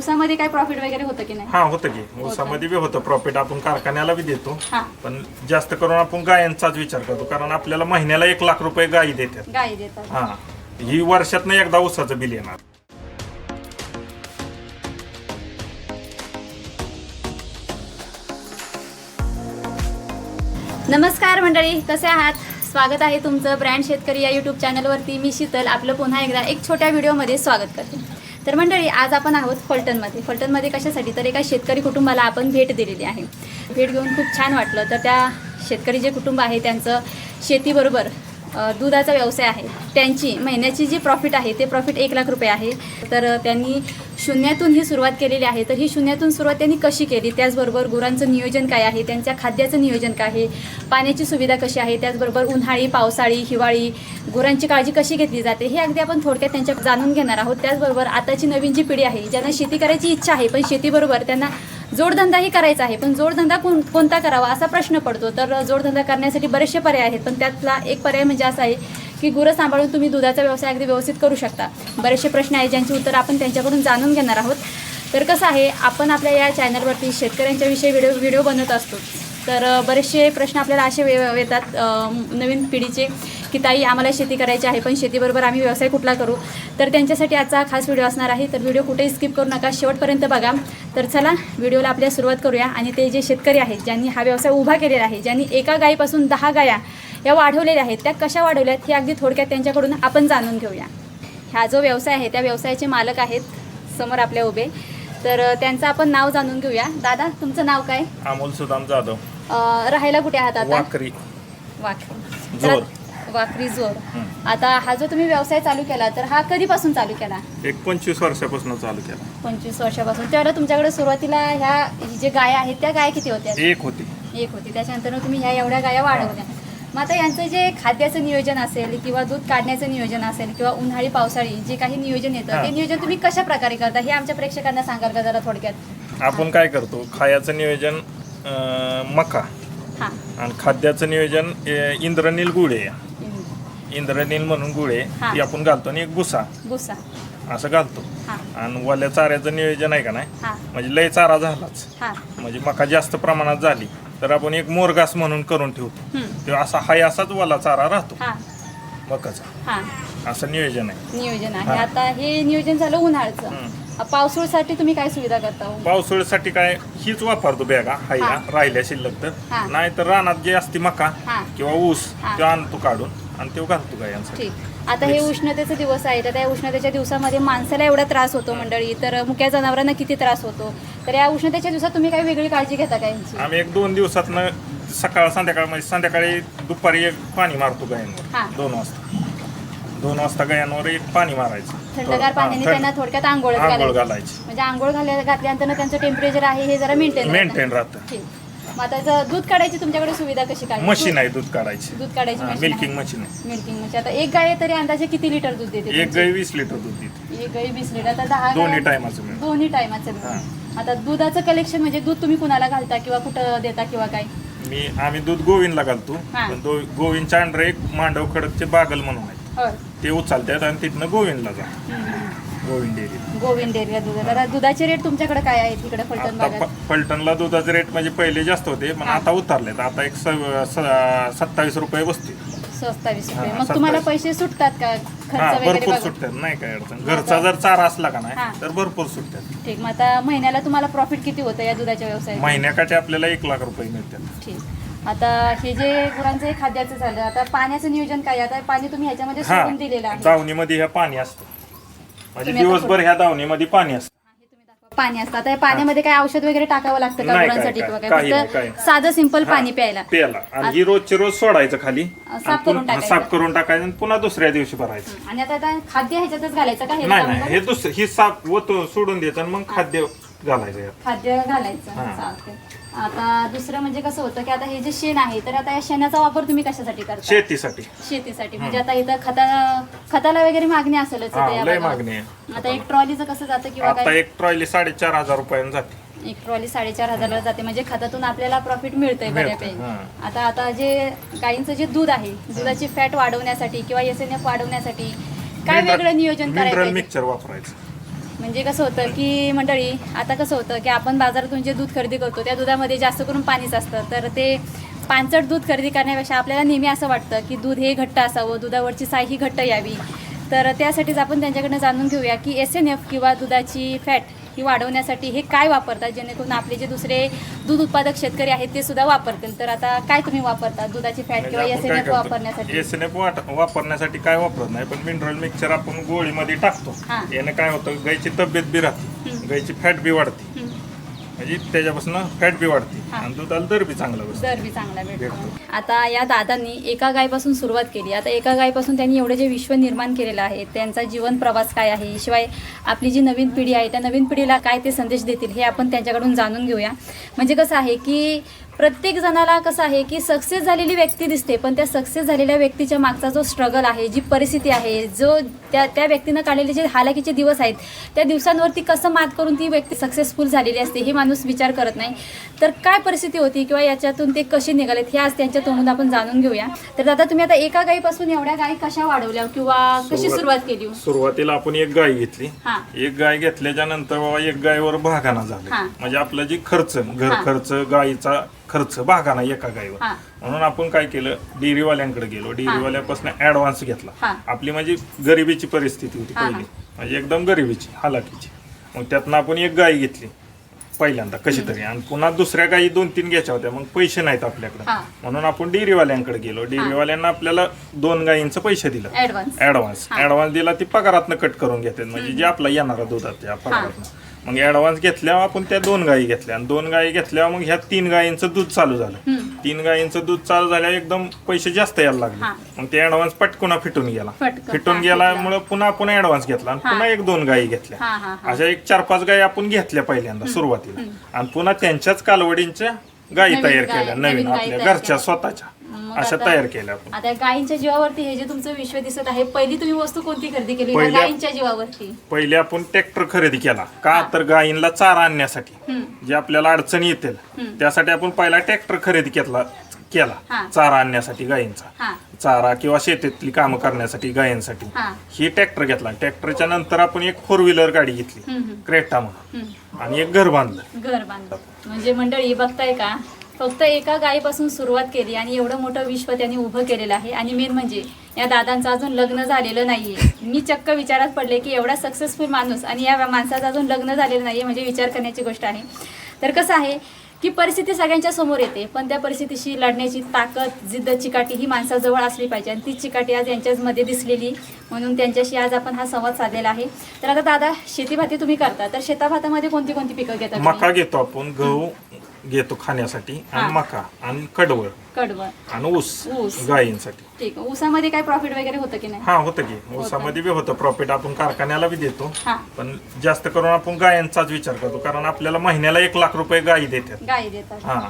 ऊसामध्ये काय प्रॉफिट वगैरे होतं की नाही? हा होतं की. ऊसामध्ये बी होतं. प्रॉफिट आपण कारखान्याला बी देतो. हा. पण जास्त करून आपण गायांचाच विचार करतो. कारण आपल्याला महिन्याला एक लाख रुपये गायी देतात. गाई देतात. हा. ही वर्षातनं एकदा ऊसाचं बिल येणार. नमस्कार मंडळी कसे आहात? स्वागत आहे तुमचं ब्रँड शेतकरी या यूट्यूब चॅनलवरती मी शीतल. आपलं पुन्हा एकदा एक छोट्या व्हिडिओमध्ये स्वागत करते. तर मंडळी आज आपण आहोत फलटणमध्ये. फलटणमध्ये कशासाठी? तर एका शेतकरी कुटुंबाला आपण भेट दिलेली आहे. भेट घेऊन खूप छान वाटलं. तर त्या शेतकरी जे कुटुंब आहे त्यांचं शेतीबरोबर दुधाचा व्यवसाय आहे. त्यांची महिन्याची जी प्रॉफिट आहे ते प्रॉफिट एक लाख रुपये आहे. तर त्यांनी शून्यातून ही सुरुवात केलेली आहे. तर ही शून्यातून सुरुवात त्यांनी कशी केली? त्याचबरोबर गुरांचं नियोजन काय आहे? त्यांच्या खाद्याचं नियोजन काय आहे? पाण्याची सुविधा कशी आहे? त्याचबरोबर उन्हाळी पावसाळी हिवाळी गुरांची काळजी कशी घेतली जाते? हे अगदी आपण थोडक्यात त्यांच्या जाणून घेणार आहोत. त्याचबरोबर आताची नवीन जी पिढी आहे ज्यांना शेती करायची इच्छा आहे पण शेतीबरोबर त्यांना जोडधंदाही करायचा आहे पण जोडधंदा कोण कोणता करावा असा प्रश्न पडतो. तर जोडधंदा करण्यासाठी बरेचसे पर्याय आहेत पण त्यातला एक पर्याय म्हणजे असा आहे की गुरं सांभाळून तुम्ही दुधाचा व्यवसाय अगदी व्यवस्थित करू शकता. बरेचसे प्रश्न आहेत ज्यांची उत्तर आपण त्यांच्याकडून जाणून घेणार आहोत. तर कसं आहे आपण आपल्या या चॅनलवरती शेतकऱ्यांच्या विषयी व्हिडिओ व्हिडिओ बनवत असतो. तर बरेचसे प्रश्न आपल्याला असे वे- येतात नवीन पिढीचे. की ताई आम्हाला शेती करायची आहे पण शेतीबरोबर आम्ही व्यवसाय कुठला करू? तर त्यांच्यासाठी आजचा खास व्हिडिओ असणार आहे. तर व्हिडिओ कुठेही स्किप करू नका. शेवटपर्यंत बघा. तर चला व्हिडिओला आपल्या सुरुवात करूया. आणि ते जे शेतकरी आहेत ज्यांनी हा व्यवसाय उभा केलेला आहे ज्यांनी एका गायीपासून दहा गाया या वाढवलेल्या आहेत त्या कशा वाढवल्यात हे अगदी थोडक्यात त्यांच्याकडून आपण जाणून घेऊया. हा जो व्यवसाय आहे त्या व्यवसायाचे मालक आहेत समोर आपल्या उभे. तर त्यांचं आपण नाव जाणून घेऊया. दादा तुमचं नाव काय? अमोल सुदाम जाधव. राहायला कुठे आहात आता? वाकरी. वाकरी. जोर. जोर हं. आता हा जो तुम्ही व्यवसाय चालू केला तर हा कधीपासून चालू केला? एक पंचवीस वर्षापासून चालू केला. पंचवीस वर्षापासून. त्यावेळेला तुमच्याकडे सुरुवातीला ह्या जे गाया आहेत त्या गाया किती होत्या? एक होती. एक होती. त्याच्यानंतर तुम्ही ह्या एवढ्या गाया वाढवल्या. मग आता यांचं जे खाद्याचं नियोजन असेल किंवा दूध काढण्याचं नियोजन असेल किंवा उन्हाळी पावसाळी जे काही नियोजन येतं. ते नियोजन तुम्ही कशा प्रकारे करता हे आमच्या प्रेक्षकांना सांगाल का जरा थोडक्यात? आपण काय करतो खायाचं नियोजन मका हां. आणि खाद्याचं नियोजन इंद्रनील गुळे. इंद्रनील म्हणून गुळे हा. ती आपण घालतो आणि एक भुसा गुस्सा असं घालतो हां आणि वल्या चाऱ्याचं नियोजन आहे का नाही हां म्हणजे लय चारा झालाच हां म्हणजे मका जास्त प्रमाणात झाली तर आपण एक मोरगास म्हणून करून ठेवतो. तेव्हा असा हाय असाच वला चारा राहतो हां मकाचा हां असं नियोजन आहे नियोजन आहे हा. आता हे नियोजन झालं उन्हाळ्याचं. पावसाळ्यासाठी तुम्ही काय सुविधा करता हो? पावसाळ्यासाठी काय हीच वापरतो बॅगा हाय हा. राहिल्या शिल्लक तर. नाही तर रानात जे असते मका हा. किंवा ऊस हा. तो आणतो काढून आणि तो घालतो गायांसाठी ठीक. आता हे. उष्णतेचे दिवस आहे तर त्या उष्णतेच्या दिवसामध्ये माणसाला एवढा त्रास होतो मंडळी. तर मुक्या जनावरांना किती त्रास होतो? तर या उष्णतेच्या दिवसात तुम्ही काही वेगळी काळजी घेता का यांची? आम्ही एक दोन दिवसातनं सकाळ संध्याकाळ म्हणजे संध्याकाळी दुपारी एक पाणी मारतो हा. गायांवर दोन वाजता. दोन वाजता गायांवर एक पाणी मारायचं. थंडगार हा, पाण्याने थंड- त्यांना थोडक्यात आंघोळ घालायची. म्हणजे आंघोळ घाल्या घातल्यानंतर त्यांचं टेम्परेचर आहे हे जरा मेंटेन मेंटेन राहतं. ठीक. मग आता जर दूध काढायची तुमच्याकडे सुविधा कशी काय? मशीन आहे दूध काढायची. दूध काढायची machine मिल्किंग आहे. मशीन आहे. मिल्किंग म्हणजे आता एक गाय तरी अंदाजे किती लिटर दूध देते एक तुमची? गाई वीस लिटर दूध देते. एक गाई वीस लिटर. आता दहा दोन्ही गाया- टायमाचं मिळतं. दोन्ही टायमाचं आता दुधाचं कलेक्शन म्हणजे दूध तुम्ही कुणाला घालता किंवा कुठं देता किंवा काय? मी आम्ही दूध गोविंदला घालतो. हा. पण दो- गोविंदच्या अंडर एक मांडव खडकचे बागल म्हणून आहेत. होय. ते उचलतात आणि तिथनं गोविंदला जा हम्म. गोविंद डेअरी. गोविंद डेअरीला दूध आहे. आता दुधाचे रेट तुमच्याकडे काय आहे तिकडे फलटण आता भागात? प- फलटणला दुधाचे रेट म्हणजे पहिले जास्त होते पण हा. आता उतरलेत. आता एक स- स- सत्तावीस रुपये बसते सत्तावीस रुपये. हा, मग तुम्हाला सत्तावीस. पैसे सुटतात का हा खर्च वगैरे भरपूर बघून? सुटतात. नाही काय अडचण. घरचा जर चारा असला का हा. नाही तर भरपूर सुटतात. ठीक. मग आता महिन्याला तुम्हाला प्रॉफिट किती होतं या दुधाच्या व्यवसायात? महिन्याकाठी आपल्याला एक लाख रुपये मिळतात. ठीक. आता हे जे गुरांचं हे खाद्याचं झालं आता पाण्याचं नियोजन काय आता पाणी तुम्ही ह्याच्यामध्ये हा. सोडून दिलेलं आहे. दावणीमध्ये ह्या पाणी असतं. म्हणजे तुम्ही आता दिवसभर ह्या दावणीमध्ये पाणी असतं. हा, तुम्ही दाखवा. पाणी असतं. आता या पाण्यामध्ये काय औषध वगैरे टाकावं लागतं का नाही, गुरांसाठी काय- किंवा काय- काय काही नाही, फक्त काही. साधं सिंपल हा, पाणी प्यायला. प्यायला. आणि ही रोजचे रोज सोडायचं खाली. साफ आणि करून टाकायचं. साफ करून टाकायचं आणि पुन्हा दुसऱ्या दिवशी भरायचं. आणि आता आता खाद्य ह्याच्यातच घालायचं का हे नाही. हे दुसरं ही साफ वतो सोडून द्यायचं आणि मग खाद्य घालायचं यात. खाद्य घालायचं. हा. आता दुसरं म्हणजे कसं होतं की आता हे जे शेण आहे तर आता या शेणाचा वापर तुम्ही कशासाठी करता? शेतीसाठी. शेतीसाठी. म्हणजे आता इथं खता खताला वगैरे मागणी असेलच हा इथं या लय भागात. मागणी आहे. आता एक ट्रॉलीचं कसं जातं किंवा आता काय? एक ट्रॉली साडेचार हजार रुपयानं जाते. एक ट्रॉली साडेचार हजारला जाते. म्हणजे खतातून आपल्याला प्रॉफिट मिळतंय मिळतंय, बऱ्यापैकी. हा. आता आता जे गाईंचं जे दूध आहे दुधाची फॅट वाढवण्यासाठी किंवा एस एन एफ वाढवण्यासाठी काय वेगळं नियोजन मिनरल करायचं? मिक्सचर वापरायचं. म्हणजे कसं होतं की मंडळी आता कसं होतं की आपण बाजारातून जे दूध खरेदी करतो त्या दुधामध्ये जास्त करून पाणीच असतं. तर ते पानचट दूध खरेदी करण्यापेक्षा आपल्याला नेहमी असं वाटतं की दूध हे घट्ट असावं दुधावरची साई ही घट्ट यावी. तर त्यासाठीच आपण त्यांच्याकडनं जाणून घेऊया की एस एन एफ किंवा दुधाची फॅट ही वाढवण्यासाठी हे काय वापरतात? जेणेकरून आपले जे दुसरे दूध उत्पादक शेतकरी आहेत ते सुद्धा वापरतील. तर आता काय तुम्ही वापरता? दुधाची फॅट किंवा एस एन एफ वापरण्यासाठी? एस एन एफ वापरण्यासाठी काय वापरत नाही पण मिनरल मिक्सचर आपण गोळीमध्ये टाकतो. हा. याने काय होतं? गायची तब्येत बी राहते. गायची फॅट बी वाढते. म्हणजे त्याच्यापासून फॅट बी वाढते. हा. आणि दुधाला दर बी चांगला बसतो. दर बी चांगला भेटतो. भेटतो. आता या दादांनी एका गायपासून सुरुवात केली. आता एका गायपासून त्यांनी एवढं जे विश्व निर्माण केलेलं आहे त्यांचा जीवन प्रवास काय आहे शिवाय आपली जी नवीन पिढी आहे त्या नवीन पिढीला काय ते संदेश देतील हे आपण त्यांच्याकडून जाणून घेऊया. म्हणजे कसं आहे की प्रत्येक जणाला कसं आहे की सक्सेस झालेली व्यक्ती दिसते पण त्या सक्सेस झालेल्या व्यक्तीच्या मागचा जो स्ट्रगल आहे जी परिस्थिती आहे जो त्या त्या व्यक्तीनं काढलेले जे हालाकीचे दिवस आहेत त्या दिवसांवरती कसं मात करून ती व्यक्ती सक्सेसफुल झालेली असते हे माणूस विचार करत नाही तर काय परिस्थिती होती किंवा याच्यातून ते कसे निघालेत हे आज त्यांच्या तोंडून आपण जाणून घेऊया तर आता तुम्ही आता एका गायीपासून एवढ्या गायी कशा वाढवल्या किंवा कशी सुरुवात- केली? सुरुवातीला आपण एक गाय घेतली. एक गाय घेतल्याच्या नंतर बाबा एक गायवर भागाना. झाला म्हणजे आपलं जे खर्च घर. खर्च गायीचा खर्च भागाना एका गायीवर हा. म्हणून आपण काय केलं डेअरीवाल्यांकडे गेलो. डेअरीवाल्यापासून ऍडव्हान्स घेतला. हा. आपली म्हणजे गरिबीची परिस्थिती होती हा. पहिली. म्हणजे एकदम गरिबीची हालाकीची. मग त्यातनं आपण एक गाय घेतली पहिल्यांदा कशी तरी. आणि पुन्हा दुसऱ्या गायी दोन तीन घ्यायच्या होत्या. मग पैसे नाहीत आपल्याकडे. हा. म्हणून आपण डेअरीवाल्यांकडे गेलो. डेअरीवाल्यांना आपल्याला दोन गायींचं पैसे दिलं. Advance advance. ऍडव्हान्स दिला ती पगारातनं कट करून घेतात. म्हणजे जे आपला येणारा दुधात त्या पगारातनं. मग ऍडव्हान्स घेतल्यावर आपण त्या दोन गायी घेतल्या. आणि दोन गायी घेतल्यावर मग ह्या तीन गायींचं दूध चालू झालं. तीन गायींचं दूध चालू झाल्यावर एकदम पैसे जास्त यायला लागले. मग ते ऍडव्हान्स पटकुना फिटून गेला. फिटून गेल्यामुळे पुन्हा आपण ऍडव्हान्स घेतला आणि. पुन्हा एक दोन गायी घेतल्या. अशा एक चार पाच गायी आपण घेतल्या पहिल्यांदा सुरुवातीला. आणि पुन्हा त्यांच्याच कालवडींच्या गायी तयार केल्या. नवीन आपल्या घरच्या. स्वतःच्या. मग अशा आता- तयार केल्या आपण. आता गायींच्या जीवावरती हे जे तुमचं विश्व दिसत आहे पहिली तुम्ही वस्तू कोणती खरेदी केली? ह्या पहिल्या- गायींच्या जीवावरती. पहिले आपण ट्रॅक्टर खरेदी केला. का तर गायींला चारा आणण्यासाठी. हम्म. जे आपल्याला अडचणी येतील. त्यासाठी आपण पहिला ट्रॅक्टर खरेदी केला हा. केला चारा आणण्यासाठी गायींचा. हा. चारा किंवा शेतीतली कामं करण्यासाठी गायींसाठी. हा. ही ट्रॅक्टर घेतला. ट्रॅक्टरच्या नंतर आपण एक फोर व्हीलर गाडी घेतली. हम्म, हम्म, क्रेटा म्हणून. हम्म. आणि एक घर बांधलं. घर बांधलं. म्हणजे मंडळी बघताय का? फक्त एका गायीपासून सुरुवात केली आणि एवढं मोठं विश्व त्यांनी उभं केलेलं आहे. आणि मेन म्हणजे या दादांचं अजून लग्न झालेलं नाहीये. मी चक्क विचारात पडले की एवढा सक्सेसफुल माणूस आणि या माणसाचं अजून लग्न झालेलं नाहीये म्हणजे विचार करण्याची गोष्ट आहे. तर कसं आहे की परिस्थिती सगळ्यांच्या समोर येते पण त्या परिस्थितीशी लढण्याची ताकद जिद्द चिकाटी ही माणसाजवळ असली पाहिजे. आणि ती चिकाटी आज यांच्यामध्ये दिसलेली म्हणून त्यांच्याशी आज आपण हा संवाद साधलेला आहे. तर आता दादा शेतीभाती तुम्ही करता तर शेताभातामध्ये कोणती कोणती पिकं घेता मका घेतो आपण गहू घेतो खाण्यासाठी हा. आणि मका आणि कडवळ कडवळ. आणि ऊस ऊस. गायींसाठी. ठीक आहे. ऊसामध्ये काय प्रॉफिट वगैरे होतं की नाही? हा होतं की. ऊसामध्ये बी होतं. प्रॉफिट आपण कारखान्याला बी देतो. हा. पण जास्त करून आपण गायांचाच विचार करतो. कारण आपल्याला महिन्याला एक लाख रुपये गायी देतात. गाई देतात. हा.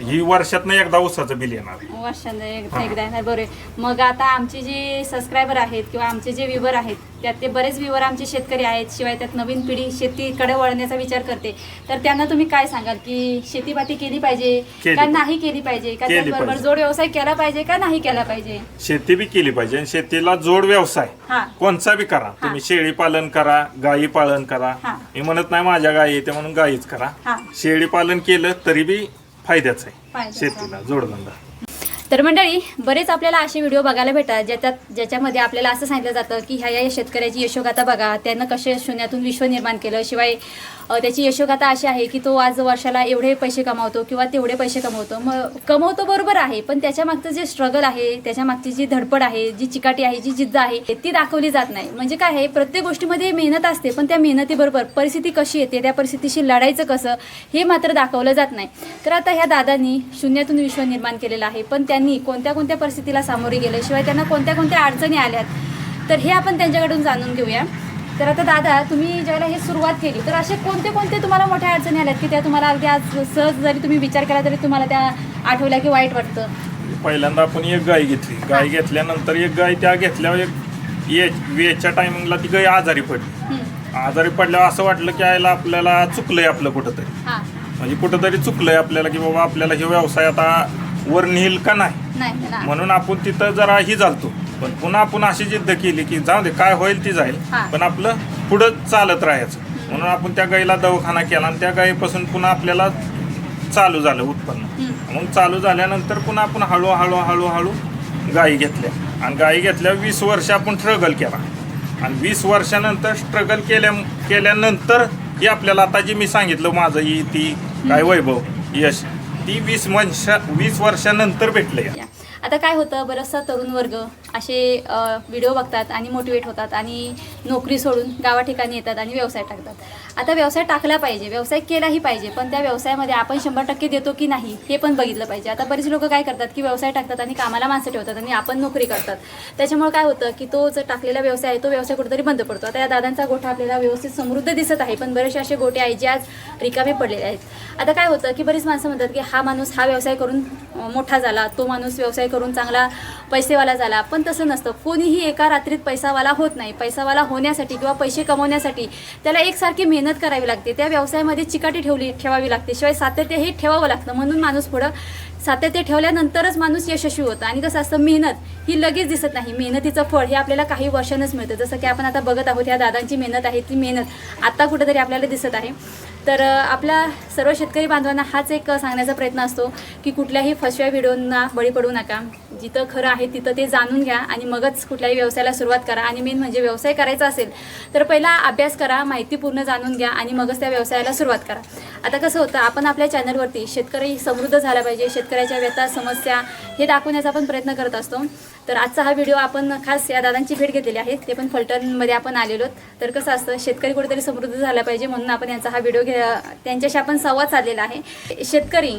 ही वर्षातनं एकदा ऊसाचं बिल येणार वर्षांना एक- हा. एकदा येणार आहे. मग आता आमचे जे सबस्क्रायबर आहेत किंवा आमचे जे व्ह्युअर आहेत त्यात ते बरेच व्ह्युअर आमचे शेतकरी आहेत शिवाय त्यात नवीन पिढी शेतीकडे वळण्याचा विचार करते तर त्यांना तुम्ही काय सांगाल की शेतीपाती केली पाहिजे केली का पाहिजे. नाही केली पाहिजे का केली त्याचबरोबर पाहिजे. जोड व्यवसाय केला पाहिजे का नाही केला पाहिजे शेती बी केली पाहिजे आणि शेतीला जोड व्यवसाय हा कोणचा बी करा तुम्ही शेळी पालन करा गायी पालन करा हा. मी म्हणत नाही माझ्या गायी येते म्हणून गायीच करा हा शेळी पालन केलं तरी बी फायद्याचं आहे फायद्याचं. शेतीला जोडधंदा तर मंडळी बरेच आपल्याला असे व्हिडिओ बघायला भेटतात ज्याच्यात ज्याच्यामध्ये आपल्याला असं सांगितलं जातं की ह्या या शेतकऱ्याची यशोगाथा बघा त्यानं कसे शून्यातून विश्व निर्माण केलं शिवाय त्याची यशोगाथा अशी आहे की तो आज वर्षाला एवढे पैसे कमावतो किंवा तेवढे पैसे कमवतो. मग कमवतो बरोबर आहे पण त्याच्या मागचं जे स्ट्रगल आहे त्याच्या मागची जी धडपड आहे जी चिकाटी आहे जी जिद्द आहे ती दाखवली जात नाही. म्हणजे काय आहे प्रत्येक गोष्टीमध्ये मेहनत असते पण त्या मेहनतीबरोबर परिस्थिती कशी येते त्या परिस्थितीशी लढायचं कसं हे मात्र दाखवलं जात नाही. तर आता ह्या दादांनी शून्यातून विश्व निर्माण केलेलं आहे पण त्यांनी कोणत्या कोणत्या परिस्थितीला सामोरे गेले शिवाय त्यांना कोणत्या कोणत्या अडचणी आल्यात तर हे आपण त्यांच्याकडून जाणून घेऊया. तर आता दादा तुम्ही ज्यावेळेला हे सुरुवात केली तर असे कोणते कोणते तुम्हाला मोठ्या अडचणी आल्यात की त्या तुम्हाला अगदी आज सहज जरी तुम्ही विचार केला तरी तुम्हाला त्या आठवल्या की वाईट वाटतं? पहिल्यांदा आपण एक गाय घेतली. गाय घेतल्यानंतर एक गाय त्या घेतल्यावर एक वेच्या टायमिंगला ती गाय आजारी पडली. आजारी पडल्यावर असं वाटलं की आयला आपल्याला चुकलंय आपलं कुठंतरी. म्हणजे कुठंतरी चुकलंय आपल्याला की बाबा आपल्याला हे व्यवसाय आता वर नेईल का नाही. म्हणून आपण तिथं जरा ही झालतो. पण पुन्हा आपण अशी जिद्द केली की जाऊ दे काय होईल ती जाईल. हा. पण आपलं पुढं चालत राहायचं. म्हणून आपण त्या गाईला दवाखाना केला आणि त्या गायीपासून पुन्हा आपल्याला चालू झालं उत्पन्न. मग चालू झाल्यानंतर पुन्हा आपण हळूहळू हळूहळू गायी घेतल्या. आणि गायी घेतल्या वीस वर्ष आपण स्ट्रगल केला. आणि वीस वर्षानंतर स्ट्रगल केल्या केल्यानंतर ही आपल्याला आता जी मी सांगितलं माझं ही ती काय वैभव यश ती वीस वर्ष वीस वर्षानंतर भेटले या. आता काय होतं? बरंचसा तरुण वर्ग असे व्हिडिओ बघतात आणि मोटिवेट होतात आणि नोकरी सोडून गावा ठिकाणी येतात आणि व्यवसाय टाकतात. आता व्यवसाय टाकला पाहिजे व्यवसाय केलाही पाहिजे पण त्या व्यवसायामध्ये आपण शंभर टक्के देतो की नाही हे पण बघितलं पाहिजे. आता बरेच लोक काय करतात की व्यवसाय टाकतात आणि कामाला माणसं ठेवतात आणि आपण नोकरी करतात. त्याच्यामुळे काय होतं की तो जो टाकलेला व्यवसाय आहे तो व्यवसाय कुठेतरी बंद पडतो. आता या दादांचा गोठा आपल्याला व्यवस्थित समृद्ध दिसत आहे पण बरेचसे असे गोटे आहेत जे आज रिकामे पडलेले आहेत. आता काय होतं की बरीच माणसं म्हणतात की हा माणूस हा व्यवसाय करून मोठा झाला तो माणूस व्यवसाय करून चांगला पैसेवाला झाला. पण तसं नसतं. कोणीही एका रात्रीत पैसावाला होत नाही. पैसावाला होण्यासाठी किंवा पैसे कमवण्यासाठी त्याला एकसारखी मेहनत करावी लागते. त्या व्यवसायामध्ये चिकाटी ठेवली ठेवावी लागते. शिवाय सातत्य हे ठेवावं लागतं. म्हणून माणूस पुढं सातत्य ठेवल्यानंतरच माणूस यशस्वी होतं. आणि कसं असतं मेहनत ही लगेच दिसत नाही. मेहनतीचं फळ हे आपल्याला काही वर्षानंच मिळतं. जसं की आपण आता बघत आहोत ह्या दादांची मेहनत आहे ती मेहनत आता कुठेतरी आपल्याला दिसत आहे. तर आपला आपल्या सर्व शेतकरी बांधवांना हाच एक सांगण्याचा प्रयत्न असतो की कुठल्याही फसव्या व्हिडिओंना बळी पडू नका. जिथं खरं आहे तिथं ते जाणून घ्या आणि मगच कुठल्याही व्यवसायाला सुरुवात करा आणि मेन म्हणजे व्यवसाय करायचा असेल तर पहिला अभ्यास करा माहिती पूर्ण जाणून घ्या आणि मगच त्या व्यवसायाला सुरुवात करा. आता कसं होतं आपण आपल्या चॅनलवरती शेतकरी समृद्ध झाला पाहिजे शेतकऱ्याच्या व्यथा समस्या हे दाखवण्याचा आपण प्रयत्न करत असतो. तर आजचा हा व्हिडिओ आपण खास या दादांची भेट घेतलेली आहे. ते पण फलटणमध्ये आपण आलेलो तर कसं असतं शेतकरी कुठेतरी समृद्ध झाला पाहिजे म्हणून आपण यांचा हा व्हिडिओ घे त्यांच्याशी आपण संवाद साधलेला आहे. शेतकरी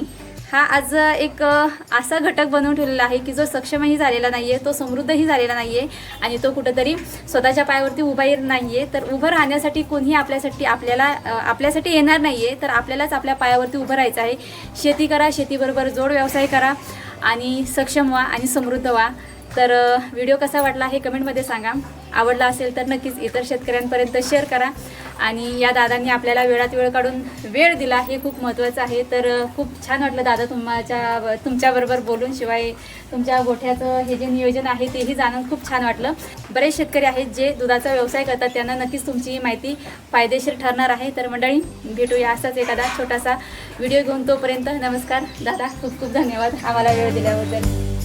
हा आज एक असा घटक बनवून ठेवलेला आहे की जो सक्षमही झालेला नाही आहे तो समृद्धही झालेला नाही आहे आणि तो कुठंतरी स्वतःच्या पायावरती उभा येत नाही आहे तर उभं राहण्यासाठी कोणीही आपल्यासाठी आपल्याला आपल्यासाठी येणार नाही आहे तर आपल्यालाच आपल्या पायावरती उभं राहायचं आहे. शेती करा शेतीबरोबर जोड व्यवसाय करा आणि सक्षम व्हा आणि समृद्ध व्हा. तर व्हिडिओ कसा वाटला हे कमेंटमध्ये सांगा. आवडला असेल तर नक्कीच इतर शेतकऱ्यांपर्यंत शेअर करा. आणि या दादांनी आपल्याला वेळात वेळ काढून वेळ दिला हे खूप महत्त्वाचं आहे. तर खूप छान वाटलं दादा तुमच्या तुमच्याबरोबर बोलून. शिवाय तुमच्या गोठ्याचं हे जे नियोजन आहे तेही जाणून खूप छान वाटलं. बरेच शेतकरी आहेत जे दुधाचा व्यवसाय करतात. त्यांना नक्कीच तुमची ही माहिती फायदेशीर ठरणार आहे. तर मंडळी भेटूया असाच एखादा छोटासा व्हिडिओ घेऊन तोपर्यंत नमस्कार. दादा खूप खूप धन्यवाद आम्हाला वेळ दिल्याबद्दल.